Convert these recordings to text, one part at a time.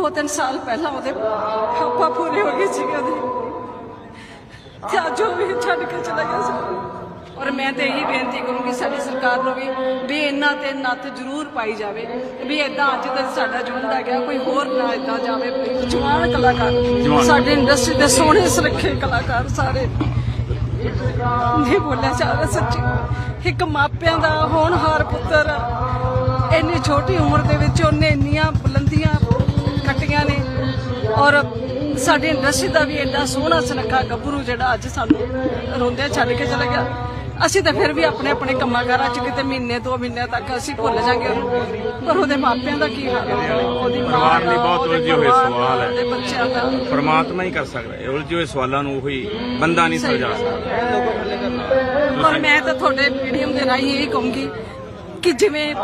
ਦੋ ਤਿੰਨ ਸਾਲ ਪਹਿਲਾਂ ਉਹਦੇ ਪਾਪਾ ਪੂਰੇ ਹੋ ਗਏ ਸੀਗੇ ਉਹਦੇ। ਤੇ ਅੱਜ ਉਹ ਵੀ ਛੱਡ ਕੇ ਚਲਾ ਗਿਆ ਸੀ। ਔਰ ਮੈਂ ਤੇ ਇਹੀ ਬੇਨਤੀ ਕਰੂੰਗੀ ਸਾਡੀ ਸਰਕਾਰ ਨੂੰ ਵੀ ਵੀ ਇਹਨਾਂ ਤੇ ਨੱਥ ਜ਼ਰੂਰ ਪਾਈ ਜਾਵੇ ਵੀ ਇਦਾਂ ਅੱਜ ਤੱਕ ਸਾਡਾ ਜੁੰਦਾ ਗਿਆ ਕੋਈ ਹੋਰ ਨਾ ਇਦਾਂ ਜਾਵੇ। ਜਵਾਨ ਕਲਾਕਾਰ ਸਾਡੇ ਇੰਡਸਟਰੀ ਦੇ ਸੋਹਣੇ ਸੁਰੱਖੇ ਕਲਾਕਾਰ ਸਾਰੇ। ਨਹੀਂ ਬੋਲਿਆ ਜਾ ਸੱਚੀ। ਇੱਕ ਮਾਪਿਆਂ ਦਾ ਹੋਣਹਾਰ ਪੁੱਤਰ ਇੰਨੀ ਛੋਟੀ ਉਮਰ ਦੇ ਵਿੱਚ ਉਹਨੇ ਇੰਨੀਆਂ ਬੁਲੰਦੀਆਂ ਔਰ ਸਾਡੀ ਇੰਡਸਟਰੀ ਦਾ ਵੀ ਐਡਾ ਸੋਹਣਾ ਸੁਨੱਖਾ ਗੱਭਰੂ ਜਿਹੜਾ ਅੱਜ ਸਾਨੂੰ ਰੋਂਦਿਆਂ ਛੱਡ ਕੇ ਚਲਾ ਗਿਆ। ਅਸੀਂ ਤਾਂ ਫਿਰ ਵੀ ਆਪਣੇ ਆਪਣੇ ਕੰਮਾਂ ਕਾਰਾਂ 'ਚ ਕਿਤੇ ਮਹੀਨੇ ਦੋ ਮਹੀਨੇ ਤੱਕ ਅਸੀਂ ਭੁੱਲ ਜਾਾਂਗੇ ਉਹਨੂੰ। ਪਰ ਉਹਦੇ ਮਾਪਿਆਂ ਦਾ ਕੀ ਹਾਲ ਹੈ? ਉਹਦੀ ਮਾਂ ਪਰਿਵਾਰ ਲਈ ਦਾ, ਬਹੁਤ ਉਲਝੇ ਹੋਏ ਸਵਾਲ ਹੈ। ਉਹਦੇ ਬੱਚਿਆਂ ਦਾ। ਪਰਮਾਤਮਾ ਹੀ ਕਰ ਸਕਦਾ ਹੈ। ਉਲਝੇ ਹੋਏ ਸਵਾਲਾਂ ਨੂੰ ਉਹੀ ਬੰਦਾ ਨਹੀਂ ਸੁਲਝਾ ਸਕਦਾ। ਪਰ ਮੈਂ ਤਾਂ ਤੁਹਾਡੇ ਮੀਡੀਅਮ ਦੇ ਰਾਹੀਂ ਇਹ ਕਹੂੰਗੀ ਕਿ ਜਿਵੇਂ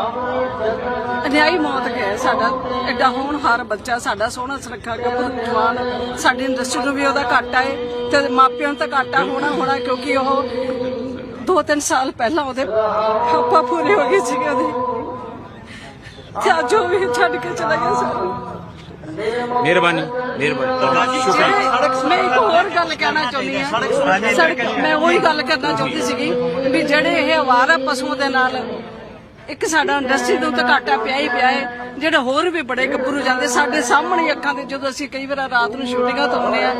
ਅਨਿਆਈ ਮੌਤ ਗਿਆ ਸਾਡਾ ਐਡਾ ਹੋਣਹਾਰ ਬੱਚਾ ਸਾਡਾ ਸੋਹਣਾ ਸੁਨੱਖਾ ਜਵਾਨ ਸਾਡੀ ਇੰਡਸਟਰੀ ਨੂੰ ਵੀ ਉਹਦਾ ਘਾਟਾ ਹੈ ਤੇ ਮਾਪਿਆਂ ਨੂੰ ਤਾਂ ਘਾਟਾ ਹੋਣਾ ਹੋਣਾ ਕਿਉਂਕਿ ਉਹ ਦੋ ਤਿੰਨ ਸਾਲ ਪਹਿਲਾਂ ਉਹਦੇ ਪਾਪਾ ਪੂਰੇ ਹੋ ਗਏ ਸੀਗੇ ਉਹਦੇ। ਤੇ ਅੱਜ ਉਹ ਵੀ ਛੱਡ ਕੇ ਚਲਾ ਗਿਆ ਸੀ। ਮਿਹਰਬਾਨੀ ਮਿਹਰਬਾਨੀ। ਮੈਂ ਇੱਕ ਹੋਰ ਗੱਲ ਕਹਿਣਾ ਚਾਹੁੰਦੀ ਹਾਂ। ਸੜਕ ਮੈਂ ਉਹੀ ਗੱਲ ਕਰਨਾ ਚਾਹੁੰਦੀ ਸੀਗੀ ਵੀ ਜਿਹੜੇ ਇਹ ਅਵਾਰਾ ਪਸ਼ੂਆਂ ਦੇ ਨਾਲ ਇੱਕ ਸਾਡਾ ਇੰਡਸਟਰੀ ਨੂੰ ਤਾਂ ਘਾਟਾ ਪਿਆ ਹੀ ਪਿਆ ਹੈ ਜਿਹੜੇ ਹੋਰ ਵੀ ਬੜੇ ਗੱਭਰੂ ਜਾਂਦੇ, ਸਾਡੇ ਸਾਹਮਣੇ ਅੱਖਾਂ ਦੇ ਜਦੋਂ ਅਸੀਂ ਕਈ ਵਾਰ ਰਾਤ ਨੂੰ ਸ਼ੂਟਿੰਗਾਂ ਤੋਂ ਆਉਂਦੇ ਆ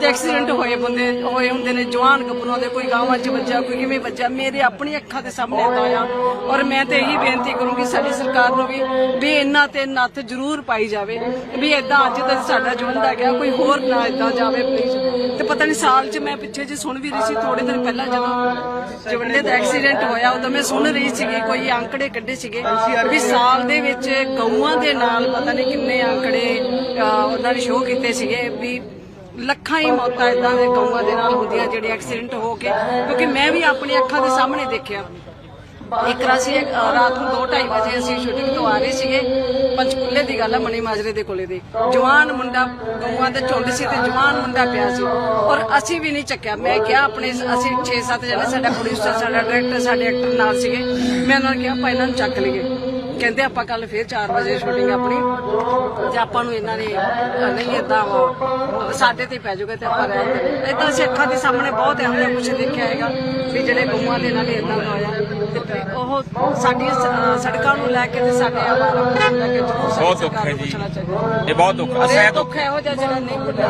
ਤੇ ਐਕਸੀਡੈਂਟ ਹੋਏ ਬੰਦੇ, ਹੋਏ ਹੁੰਦੇ ਨੇ, ਜਵਾਨ ਗੱਭਰੂਆਂ ਦੇ, ਕੋਈ ਗਾਵਾਂ 'ਚ ਵੱਜਾ ਕੋਈ ਕਿਵੇਂ ਵੱਜਾ ਮੇਰੇ ਆਪਣੀ ਅੱਖਾਂ ਦੇ ਸਾਹਮਣੇ ਏਦਾਂ ਹੋਇਆ ਔਰ ਮੈਂ ਤੇ ਇਹੀ ਬੇਨਤੀ ਕਰੂੰਗੀ ਸਾਡੀ ਸਰਕਾਰ ਨੂੰ ਵੀ ਵੀ ਇਹਨਾਂ ਤੇ ਨੱਥ ਜ਼ਰੂਰ ਪਾਈ ਜਾਵੇ, ਵੀ ਇਦਾਂ ਅੱਜ ਤੱਕ ਸਾਡਾ ਜੁੰਦਾ ਗਿਆ, ਕੋਈ ਹੋਰ ਨਾ ਇਦਾਂ ਜਾਵੇ ਪਲੀਜ਼ ਤੇ ਪਤਾ ਨਹੀਂ ਸਾਲ 'ਚ ਮੈਂ ਪਿੱਛੇ ਜੇ ਸੁਣ ਵੀ ਰਹੀ ਸੀ ਥੋੜੇ ਦਿਨ ਪਹਿਲਾਂ ਜਦੋਂ ਜਵੰਡੇ ਦਾ ਐਕਸੀਡੈਂਟ ਹੋਇਆ, ਉਦੋਂ ਮੈਂ ਸੁਣ ਰਹੀ ਸੀਗੀ, ਕੋਈ ਅੰਕੜੇ ਕੱਢੇ ਸੀਗੇ, ਵੀ ਸਾਲ ਦੇ ਵਿੱਚ ਗਊਆਂ ਦੇ ਨਾਲ ਪਤਾ ਨਹੀਂ ਕਿੰਨੇ ਅੰਕੜੇ ਉਹਨਾਂ ਨੇ ਸ਼ੋਅ ਕੀਤੇ ਸੀਗੇ ਵੀ ਲੱਖਾਂ ਹੀ ਮੌਤਾਂ ਇਦਾਂ ਦੇ ਗਊਆਂ ਦੇ ਨਾਲ ਹੁੰਦੀਆਂ ਜਿਹੜੇ ਐਕਸੀਡੈਂਟ ਹੋ ਕੇ। ਕਿਉਂਕਿ ਮੈਂ ਵੀ ਆਪਣੀ ਅੱਖਾਂ ਦੇ ਸਾਹਮਣੇ ਦੇਖਿਆ। ਇੱਕ ਰਾਸੀ ਰਾਤ ਨੂੰ 2:30 ਵਜੇ ਅਸੀਂ ਸ਼ੂਟਿੰਗ ਤੋਂ ਆ ਰਹੇ ਸੀਗੇ। ਪੰਚਕੂਲੇ ਦੀ ਗੱਲ ਹੈ ਮਣੀ ਮਾਜਰੇ ਦੇ ਕੋਲੇ ਦੀ। ਜਵਾਨ ਮੁੰਡਾ ਗਊਆਂ ਦੇ ਝੁੰਡ ਸੀ ਤੇ ਜਵਾਨ ਮੁੰਡਾ ਪਿਆ ਸੀ। ਔਰ ਅਸੀਂ ਵੀ ਨਹੀਂ ਚੱਕਿਆ। ਮੈਂ ਕਿਹਾ ਆਪਣੇ ਅਸੀਂ 6-7 ਜਣੇ, ਸਾਡਾ ਪ੍ਰੋਡਿਊਸਰ ਸਾਡਾ ਡਾਇਰੈਕਟਰ ਸਾਡੇ ਐਕਟਰ ਨਾਲ ਸੀਗੇ। ਮੈਂ ਉਹਨਾਂ ਨੂੰ ਕਿਹਾ, ਆਪਾਂ ਇਹਨਾਂ ਨੂੰ ਚੱਕ ਲਈਏ। ਕਹਿੰਦੇ ਆਪਾਂ ਕੱਲ ਫੇਰ 4 ਵਜੇ ਸ਼ੂਟਿੰਗ ਆਪਣੀ ਤੇ ਆਪਾਂ ਨੂੰ ਇਹਨਾਂ ਨੇ ਨਹੀਂ ਇਦਾਂ ਸਾਡੇ ਤੇ ਹੀ ਪੈ ਜਾਊਗਾ ਤੇ ਆਪਾਂ ਰਹਿਣ ਦੇ ਇਦਾਂ ਅਸੀਂ ਅੱਖਾਂ ਦੇ ਸਾਹਮਣੇ ਬਹੁਤ ਇਹੋ ਜਿਹਾ ਕੁਝ ਦੇਖਿਆ ਹੈਗਾ ਵੀ ਜਿਹੜੇ ਗਊਆਂ ਦੇ ਨਾਲ ਇਦਾਂ ਹੋਇਆ। ਤੇ ਉਹ ਸਾਡੀਆਂ ਸ- ਸੜਕਾਂ ਨੂੰ ਲੈ ਕੇ ਤੇ ਸਾਡੇ ਆਵਾਰਾ ਨੂੰ ਲੈ ਕੇ ਜ਼ਰੂਰ ਸਾਡੀ ਬਹੁਤ ਦੁੱਖ ਹੈ ਜੀ। ਇਹ ਬਹੁਤ ਦੁੱਖ ਅਸਹਿ ਦੁੱਖ ਦੁੱਖ ਇਹੋ ਜਿਹਾ ਜਿਹੜਾ ਨਹੀਂ ਭੁੱਲਿਆ